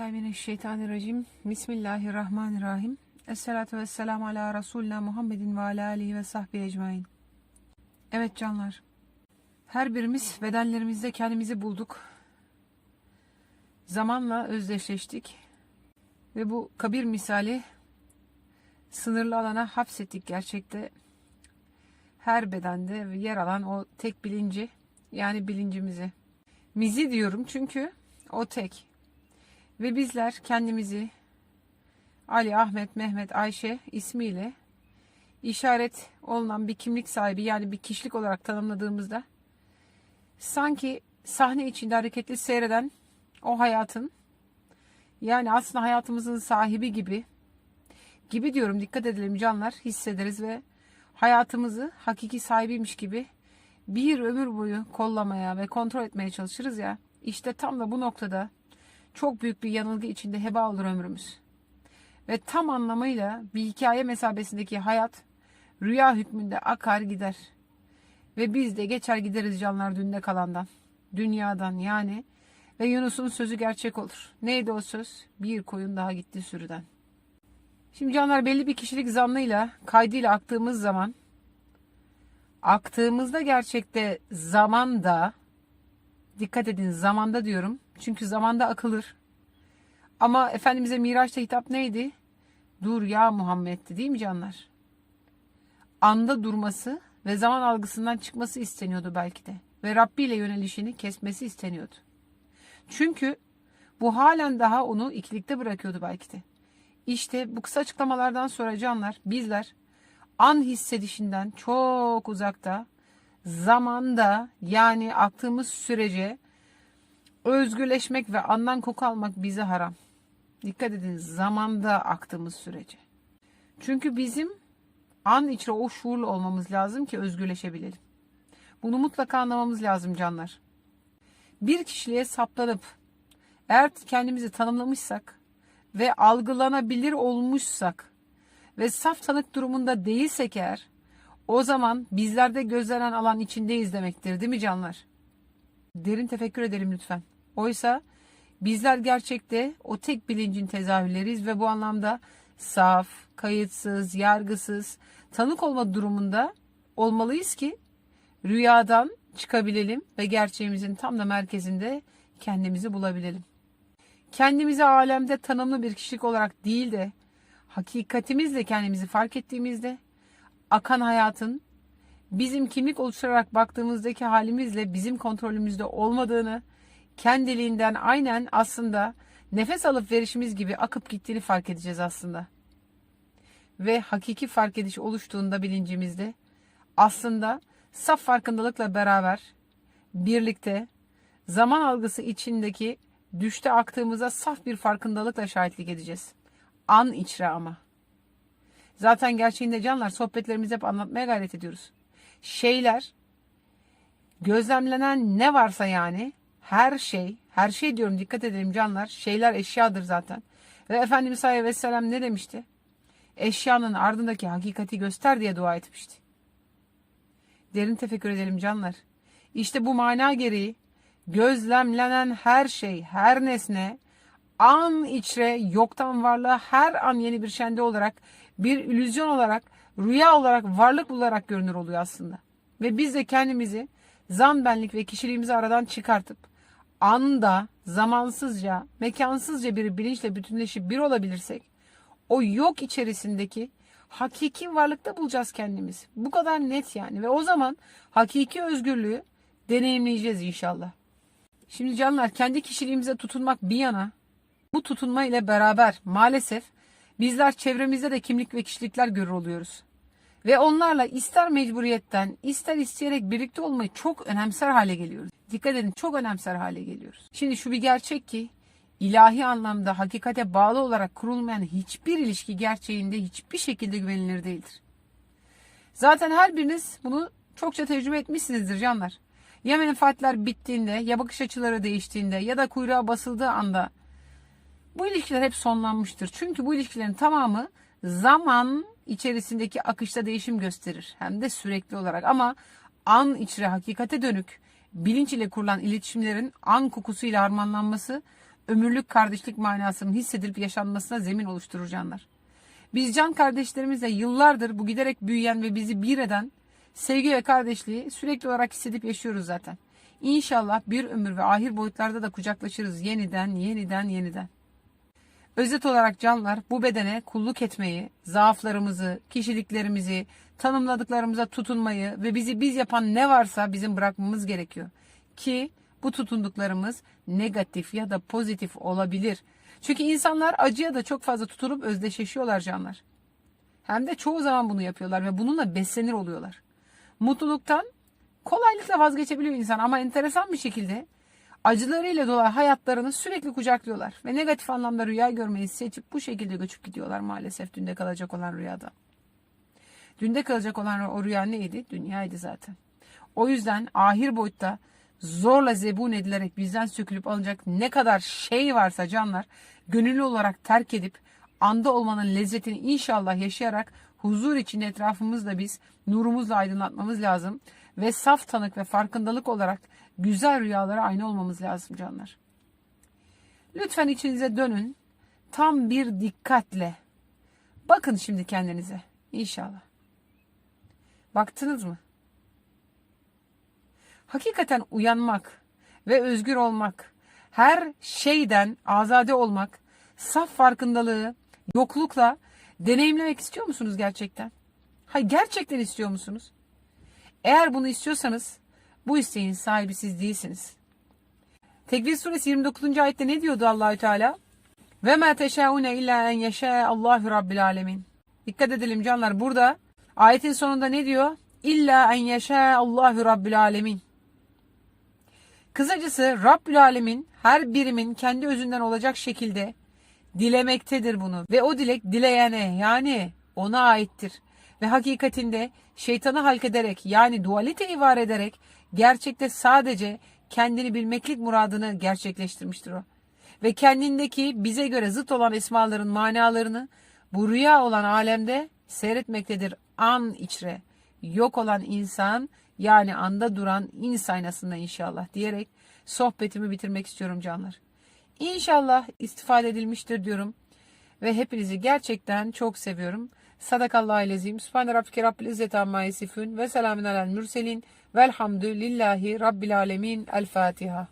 Euzubillahimineşşeytanirracim. Bismillahirrahmanirrahim. Esselatu vesselamu ala Resulina Muhammedin ve ala alihi ve sahbihi ecmain. Evet canlar. Her birimiz bedenlerimizde kendimizi bulduk. Zamanla özdeşleştik. Ve bu kabir misali sınırlı alana hapsettik gerçekte. Her bedende yer alan o tek bilinci yani bilincimizi. Mizi diyorum çünkü o tek. Ve bizler kendimizi Ali, Ahmet, Mehmet, Ayşe ismiyle işaret olunan bir kimlik sahibi yani bir kişilik olarak tanımladığımızda sanki sahne içinde hareketli seyreden o hayatın yani aslında hayatımızın sahibi gibi gibi diyorum. Dikkat edelim canlar hissederiz ve hayatımızı hakiki sahibiymiş gibi bir ömür boyu kollamaya ve kontrol etmeye çalışırız ya. İşte tam da bu noktada çok büyük bir yanılgı içinde heba olur ömrümüz. Ve tam anlamıyla bir hikaye mesabesindeki hayat rüya hükmünde akar gider. Ve biz de geçer gideriz canlar dünde kalandan. Dünyadan yani. Ve Yunus'un sözü gerçek olur. Neydi o söz? Bir koyun daha gitti sürüden. Şimdi canlar belli bir kişilik zannıyla, kaydıyla aktığımız zaman aktığımızda gerçekte zamanda dikkat edin zamanda diyorum. Çünkü zamanda akılır. Ama Efendimiz'e Miraç'ta hitap neydi? Dur ya Muhammed'ti değil mi canlar? Anda durması ve zaman algısından çıkması isteniyordu belki de. Ve Rabbi ile yönelişini kesmesi isteniyordu. Çünkü bu halen daha onu ikilikte bırakıyordu belki de. İşte bu kısa açıklamalardan sonra canlar bizler an hissedişinden çok uzakta zamanda yani aktığımız sürece özgürleşmek ve andan koku almak bize haram. Dikkat edin zamanda aktığımız sürece. Çünkü bizim an içre o şuurlu olmamız lazım ki özgürleşebilelim. Bunu mutlaka anlamamız lazım canlar. Bir kişiliğe saplanıp eğer kendimizi tanımlamışsak ve algılanabilir olmuşsak ve saf tanık durumunda değilsek eğer o zaman bizlerde gözlenen alan içindeyiz demektir değil mi canlar? Derin tefekkür edelim lütfen. Oysa bizler gerçekte o tek bilincin tezahürleriyiz ve bu anlamda saf, kayıtsız, yargısız, tanık olma durumunda olmalıyız ki rüyadan çıkabilelim ve gerçeğimizin tam da merkezinde kendimizi bulabilelim. Kendimizi alemde tanımlı bir kişilik olarak değil de hakikatimizle kendimizi fark ettiğimizde akan hayatın bizim kimlik oluşturarak baktığımızdaki halimizle bizim kontrolümüzde olmadığını, kendiliğinden aynen aslında nefes alıp verişimiz gibi akıp gittiğini fark edeceğiz aslında. Ve hakiki fark ediş oluştuğunda bilincimizde aslında saf farkındalıkla beraber birlikte zaman algısı içindeki düşte aktığımıza saf bir farkındalıkla şahitlik edeceğiz. An içre ama. Zaten gerçeğinde canlar sohbetlerimizi hep anlatmaya gayret ediyoruz. Şeyler gözlemlenen ne varsa yani her şey, her şey diyorum dikkat edelim canlar. Şeyler eşyadır zaten. Ve Efendimiz Aleyhisselam ne demişti? Eşyanın ardındaki hakikati göster diye dua etmişti. Derin tefekkür edelim canlar. İşte bu mana gereği gözlemlenen her şey, her nesne an içre yoktan varlığa her an yeni bir şende olarak bir illüzyon olarak rüya olarak varlık bularak görünür oluyor aslında. Ve biz de kendimizi zan benlik ve kişiliğimizi aradan çıkartıp anda zamansızca mekansızca bir bilinçle bütünleşip bir olabilirsek o yok içerisindeki hakiki varlıkta bulacağız kendimizi. Bu kadar net yani ve o zaman hakiki özgürlüğü deneyimleyeceğiz inşallah. Şimdi canlar kendi kişiliğimize tutunmak bir yana bu tutunma ile beraber maalesef bizler çevremizde de kimlik ve kişilikler görür oluyoruz. Ve onlarla ister mecburiyetten ister isteyerek birlikte olmayı çok önemser hale geliyoruz. Dikkat edin çok önemser hale geliyoruz. Şimdi şu bir gerçek ki ilahi anlamda hakikate bağlı olarak kurulmayan hiçbir ilişki gerçeğinde hiçbir şekilde güvenilir değildir. Zaten her biriniz bunu çokça tecrübe etmişsinizdir canlar. Ya menfaatler bittiğinde ya bakış açıları değiştiğinde ya da kuyruğa basıldığı anda bu ilişkiler hep sonlanmıştır. Çünkü bu ilişkilerin tamamı zaman içerisindeki akışta değişim gösterir. Hem de sürekli olarak ama an içre hakikate dönük bilinç ile kurulan iletişimlerin an kokusuyla harmanlanması ömürlük kardeşlik manasının hissedilip yaşanmasına zemin oluşturur canlar. Biz can kardeşlerimizle yıllardır bu giderek büyüyen ve bizi bir eden sevgi ve kardeşliği sürekli olarak hissedip yaşıyoruz zaten. İnşallah bir ömür ve ahir boyutlarda da kucaklaşırız yeniden, yeniden, yeniden. Özet olarak canlar bu bedene kulluk etmeyi, zaaflarımızı, kişiliklerimizi, tanımladıklarımıza tutunmayı ve bizi biz yapan ne varsa bizim bırakmamız gerekiyor. Ki bu tutunduklarımız negatif ya da pozitif olabilir. Çünkü insanlar acıya da çok fazla tutulup özdeşleşiyorlar canlar. Hem de çoğu zaman bunu yapıyorlar ve bununla beslenir oluyorlar. Mutluluktan kolaylıkla vazgeçebiliyor insan ama enteresan bir şekilde acılarıyla dolu hayatlarını sürekli kucaklıyorlar. Ve negatif anlamda rüya görmeyi seçip bu şekilde göçüp gidiyorlar maalesef dünde kalacak olan rüyada. Dünde kalacak olan o rüya neydi? Dünyaydı zaten. O yüzden ahir boyutta zorla zebun edilerek bizden sökülüp alınacak ne kadar şey varsa canlar gönüllü olarak terk edip anda olmanın lezzetini inşallah yaşayarak huzur içinde etrafımızda biz nurumuzla aydınlatmamız lazım ve saf tanık ve farkındalık olarak güzel rüyalara aynı olmamız lazım canlar. Lütfen içinize dönün. Tam bir dikkatle. Bakın şimdi kendinize. İnşallah. Baktınız mı? Hakikaten uyanmak ve özgür olmak, her şeyden azade olmak, saf farkındalığı, yoklukla deneyimlemek istiyor musunuz gerçekten? Hayır gerçekten istiyor musunuz? Eğer bunu istiyorsanız bu isteğin sahibi siz değilsiniz. Tekvir suresi 29. ayette ne diyordu Allahü Teala? Ve ma teşaune illa en yeşâ Allahu Rabbil alemin. Dikkat edelim canlar burada ayetin sonunda ne diyor? İlla en yeşâ Allahu Rabbil alemin. Kısacası Rabbül Alemin her birimin kendi özünden olacak şekilde dilemektedir bunu. Ve o dilek dileyene yani ona aittir. Ve hakikatinde şeytanı halk ederek yani dualite var ederek gerçekte sadece kendini bilmeklik muradını gerçekleştirmiştir o. Ve kendindeki bize göre zıt olan esmaların manalarını bu rüya olan alemde seyretmektedir an içre. Yok olan insan yani anda duran ins aynasında inşallah diyerek sohbetimi bitirmek istiyorum canlar. İnşallah istifade edilmiştir diyorum. Ve hepinizi gerçekten çok seviyorum. Sadakallahu lezim. Sübhane Rabbike Rabbil İzzet Amma Yesifün. Ve selamun alel mürselin. Velhamdülillahi Rabbil Alemin. El Fatiha.